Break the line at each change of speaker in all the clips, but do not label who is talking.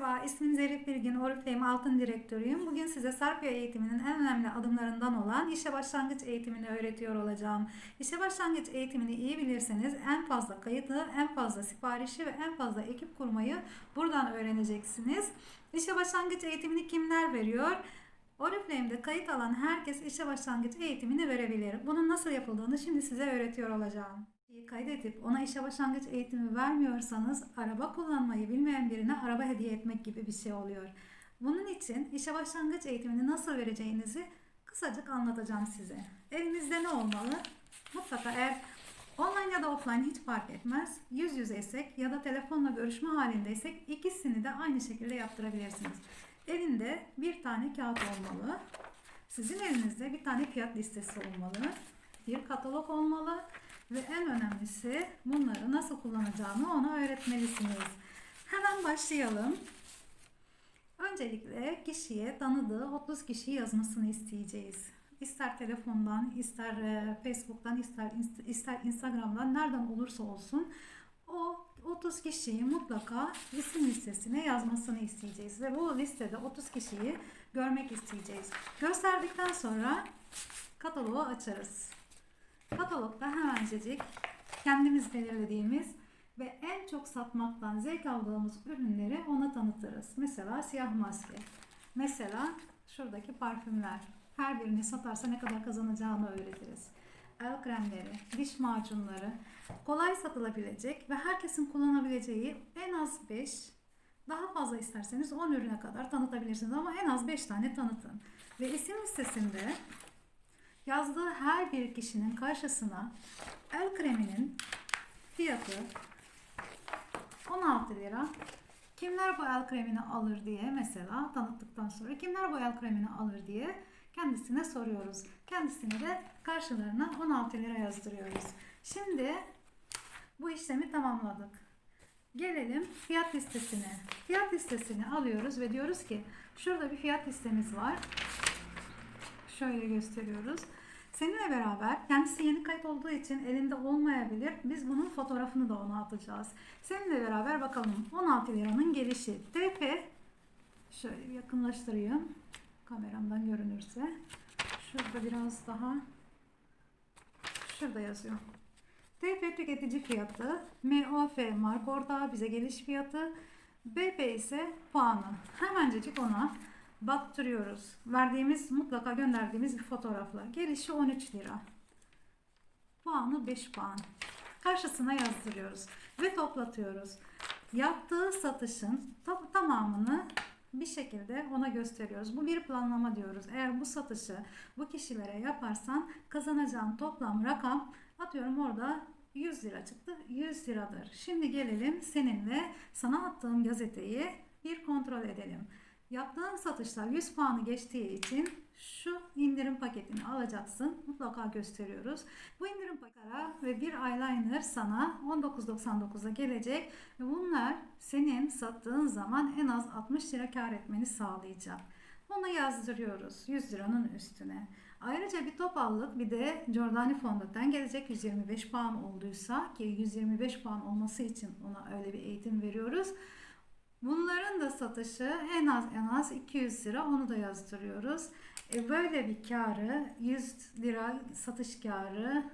Merhaba, ismim Zerif Bilgin, Oriflame Altın Direktörüyüm. Bugün size Sarpya eğitiminin en önemli adımlarından olan işe başlangıç eğitimini öğretiyor olacağım. İşe başlangıç eğitimini iyi bilirseniz en fazla kayıtı, en fazla siparişi ve en fazla ekip kurmayı buradan öğreneceksiniz. İşe başlangıç eğitimini kimler veriyor? Oriflame'de kayıt alan herkes işe başlangıç eğitimini verebilir. Bunun nasıl yapıldığını şimdi size öğretiyor olacağım. Kaydedip ona işe başlangıç eğitimi vermiyorsanız araba kullanmayı bilmeyen birine araba hediye etmek gibi bir şey oluyor. Bunun için işe başlangıç eğitimini nasıl vereceğinizi kısacık anlatacağım size. Elinizde ne olmalı? Mutlaka eğer online ya da offline hiç fark etmez. Yüz yüzeysek ya da telefonla görüşme halindeysek ikisini de aynı şekilde yaptırabilirsiniz. Elinde bir tane kağıt olmalı. Sizin elinizde bir tane fiyat listesi olmalı. Bir katalog olmalı. Ve en önemlisi bunları nasıl kullanacağını ona öğretmelisiniz. Hemen başlayalım. Öncelikle kişiye tanıdığı 30 kişiyi yazmasını isteyeceğiz. İster telefondan, ister e, Facebook'tan, ister, ister Instagram'dan nereden olursa olsun o 30 kişiyi mutlaka isim listesine yazmasını isteyeceğiz. Ve bu listede 30 kişiyi görmek isteyeceğiz. Gösterdikten sonra kataloğu açarız. Katalogda hemencecik kendimiz belirlediğimiz ve en çok satmaktan zevk aldığımız ürünleri ona tanıtırız. Mesela siyah maske. Mesela şuradaki parfümler. Her birini satarsa ne kadar kazanacağını öğretiriz. El kremleri, diş macunları, kolay satılabilecek ve herkesin kullanabileceği en az 5, daha fazla isterseniz 10 ürüne kadar tanıtabilirsiniz ama en az 5 tane tanıtın. Ve isim listesinde yazdığı her bir kişinin karşısına el kreminin fiyatı 16 lira. Kimler bu el kremini alır diye mesela tanıttıktan sonra kimler bu el kremini alır diye kendisine soruyoruz. Kendisine de karşılarına 16 lira yazdırıyoruz. Şimdi bu işlemi tamamladık. Gelelim fiyat listesine. Fiyat listesini alıyoruz ve diyoruz ki şurada bir fiyat listemiz var. Şöyle gösteriyoruz. Seninle beraber kendisi yeni kayıt olduğu için elinde olmayabilir. Biz bunun fotoğrafını da ona atacağız. Seninle beraber bakalım 16 liranın gelişi. TP şöyle yakınlaştırayım. Kameramdan görünürse. Şurada biraz daha şurada yazıyor. TP tüketici fiyatı, MOF marka ortağı bize geliş fiyatı, BP ise puanı. Hemencecik ona baktırıyoruz. Verdiğimiz mutlaka gönderdiğimiz bir fotoğrafla. Gelişi 13 lira. Puanı 5 puan. Karşısına yazdırıyoruz ve toplatıyoruz. Yaptığı satışın tamamını bir şekilde ona gösteriyoruz. Bu bir planlama diyoruz. Eğer bu satışı bu kişilere yaparsan kazanacağın toplam rakam atıyorum orada 100 lira çıktı. 100 liradır. Şimdi gelelim seninle sana attığım gazeteyi bir kontrol edelim. Yaptığın satışlar 100 puanı geçtiği için şu indirim paketini alacaksın. Mutlaka gösteriyoruz. Bu indirim paketleri ve bir eyeliner sana 19.99'a gelecek. Ve bunlar senin sattığın zaman en az 60 lira kar etmeni sağlayacak. Onu yazdırıyoruz 100 liranın üstüne. Ayrıca bir topallık bir de Giordani fondöten gelecek 125 puan olduysa ki 125 puan olması için ona öyle bir eğitim veriyoruz. Bunların da satışı en az en az 200 lira onu da yazdırıyoruz. E böyle bir karı 100 lira satış karı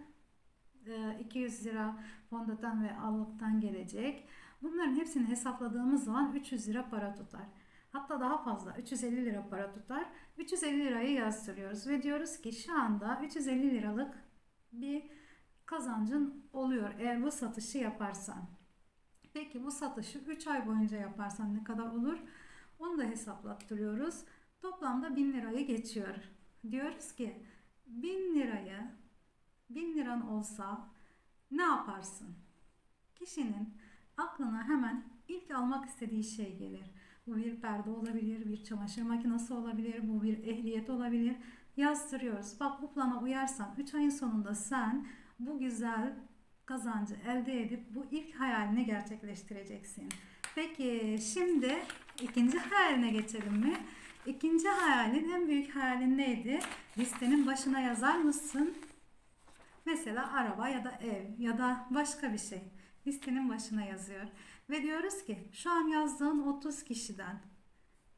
200 e, lira fondöten ve allıktan gelecek. Bunların hepsini hesapladığımız zaman 300 lira para tutar. Hatta daha fazla 350 lira para tutar. 350 lirayı yazdırıyoruz ve diyoruz ki şu anda 350 liralık bir kazancın oluyor eğer bu satışı yaparsan. Peki bu satışı 3 ay boyunca yaparsan ne kadar olur? Onu da hesaplattırıyoruz. Toplamda 1000 lirayı geçiyor. Diyoruz ki 1000 lirayı 1000 liran olsa ne yaparsın? Kişinin aklına hemen ilk almak istediği şey gelir. Bu bir perde olabilir, bir çamaşır makinesi olabilir, bu bir ehliyet olabilir. Yazdırıyoruz. Bak bu plana uyarsan 3 ayın sonunda sen bu güzel kazancı elde edip bu ilk hayalini gerçekleştireceksin. Peki şimdi ikinci hayaline geçelim mi? İkinci hayalin en büyük hayalin neydi? Listenin başına yazar mısın? Mesela araba ya da ev ya da başka bir şey. Listenin başına yazıyor. Ve diyoruz ki şu an yazdığın 30 kişiden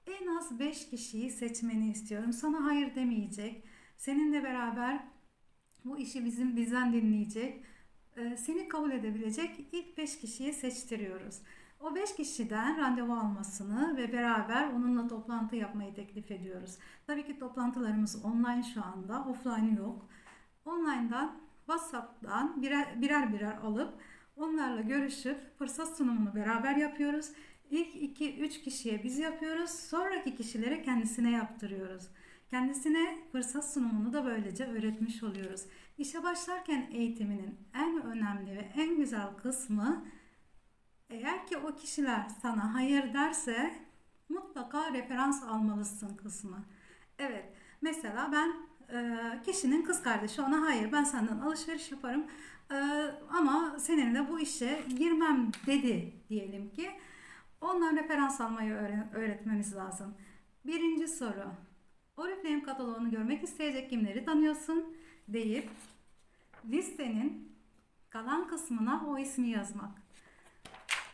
en az 5 kişiyi seçmeni istiyorum. Sana hayır demeyecek. Seninle beraber bu işi bizim bizden dinleyecek. E, Seni kabul edebilecek ilk 5 kişiyi seçtiriyoruz. O 5 kişiden randevu almasını ve beraber onunla toplantı yapmayı teklif ediyoruz. Tabii ki toplantılarımız online şu anda, offline yok. Online'dan, WhatsApp'tan birer birer, birer alıp onlarla görüşüp fırsat sunumunu beraber yapıyoruz. İlk 2-3 kişiye biz yapıyoruz. Sonraki kişilere kendisine yaptırıyoruz. Kendisine fırsat sunumunu da böylece öğretmiş oluyoruz. İşe başlarken eğitiminin en önemli ve en güzel kısmı eğer ki o kişiler sana hayır derse mutlaka referans almalısın kısmı. Evet mesela ben e, kişinin kız kardeşi ona hayır ben senden alışveriş yaparım e, ama seninle bu işe girmem dedi diyelim ki. Ondan referans almayı öğretmemiz lazım. Birinci soru. Oriflame kataloğunu görmek isteyecek kimleri tanıyorsun deyip listenin kalan kısmına o ismi yazmak.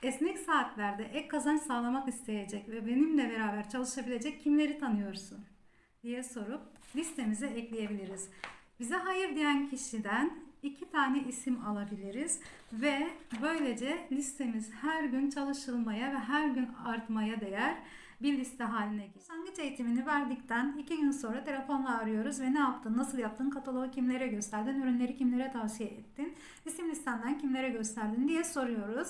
Esnek saatlerde ek kazanç sağlamak isteyecek ve benimle beraber çalışabilecek kimleri tanıyorsun diye sorup listemize ekleyebiliriz. Bize hayır diyen kişiden iki tane isim alabiliriz ve böylece listemiz her gün çalışılmaya ve her gün artmaya değer bir liste haline gelir. Başlangıç eğitimini verdikten iki gün sonra telefonla arıyoruz ve ne yaptın, nasıl yaptın, kataloğu kimlere gösterdin, ürünleri kimlere tavsiye ettin, isim listenden kimlere gösterdin diye soruyoruz.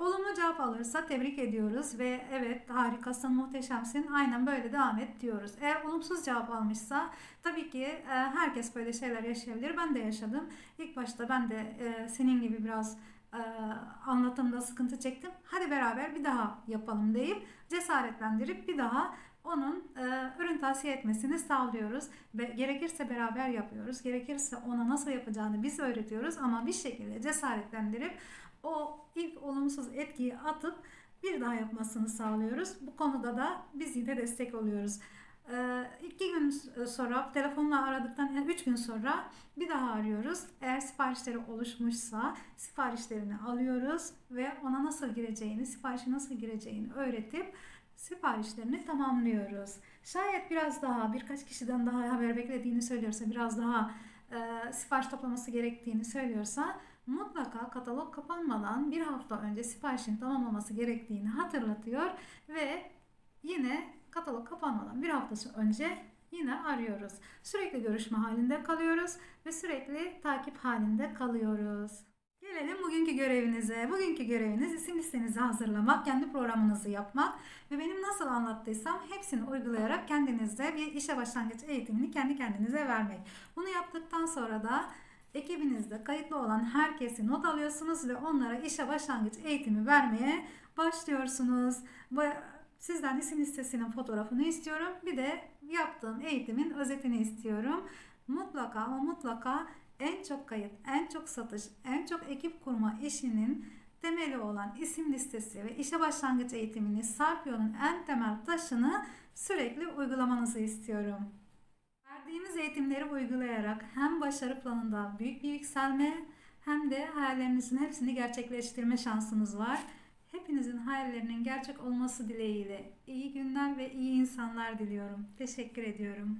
Olumlu cevap alırsa tebrik ediyoruz ve evet harikasın, muhteşemsin, aynen böyle devam et diyoruz. Eğer olumsuz cevap almışsa tabii ki e, herkes böyle şeyler yaşayabilir. Ben de yaşadım. İlk başta ben de e, senin gibi biraz anlatımda sıkıntı çektim. Hadi beraber bir daha yapalım deyip cesaretlendirip bir daha onun e, ürün tavsiye etmesini sağlıyoruz ve gerekirse beraber yapıyoruz. Gerekirse ona nasıl yapacağını biz öğretiyoruz ama bir şekilde cesaretlendirip o ilk olumsuz etkiyi atıp bir daha yapmasını sağlıyoruz. Bu konuda da biz yine destek oluyoruz. Ee, iki gün sonra telefonla aradıktan yani üç gün sonra bir daha arıyoruz. Eğer siparişleri oluşmuşsa siparişlerini alıyoruz ve ona nasıl gireceğini, siparişi nasıl gireceğini öğretip siparişlerini tamamlıyoruz. Şayet biraz daha birkaç kişiden daha haber beklediğini söylüyorsa, biraz daha e, sipariş toplaması gerektiğini söylüyorsa mutlaka katalog kapanmadan bir hafta önce siparişini tamamlaması gerektiğini hatırlatıyor ve yine katalog kapanmadan bir haftası önce yine arıyoruz. Sürekli görüşme halinde kalıyoruz ve sürekli takip halinde kalıyoruz. Gelelim bugünkü görevinize. Bugünkü göreviniz isim listenizi hazırlamak, kendi programınızı yapmak ve benim nasıl anlattıysam hepsini uygulayarak kendinizde bir işe başlangıç eğitimini kendi kendinize vermek. Bunu yaptıktan sonra da ekibinizde kayıtlı olan herkesi not alıyorsunuz ve onlara işe başlangıç eğitimi vermeye başlıyorsunuz. Sizden isim listesinin fotoğrafını istiyorum. Bir de yaptığım eğitimin özetini istiyorum. Mutlaka ama mutlaka en çok kayıt, en çok satış, en çok ekip kurma işinin temeli olan isim listesi ve işe başlangıç eğitimini Sarpio'nun en temel taşını sürekli uygulamanızı istiyorum. Verdiğimiz eğitimleri uygulayarak hem başarı planında büyük bir yükselme hem de hayallerinizin hepsini gerçekleştirme şansınız var. Hepinizin hayallerinin gerçek olması dileğiyle iyi günler ve iyi insanlar diliyorum. Teşekkür ediyorum.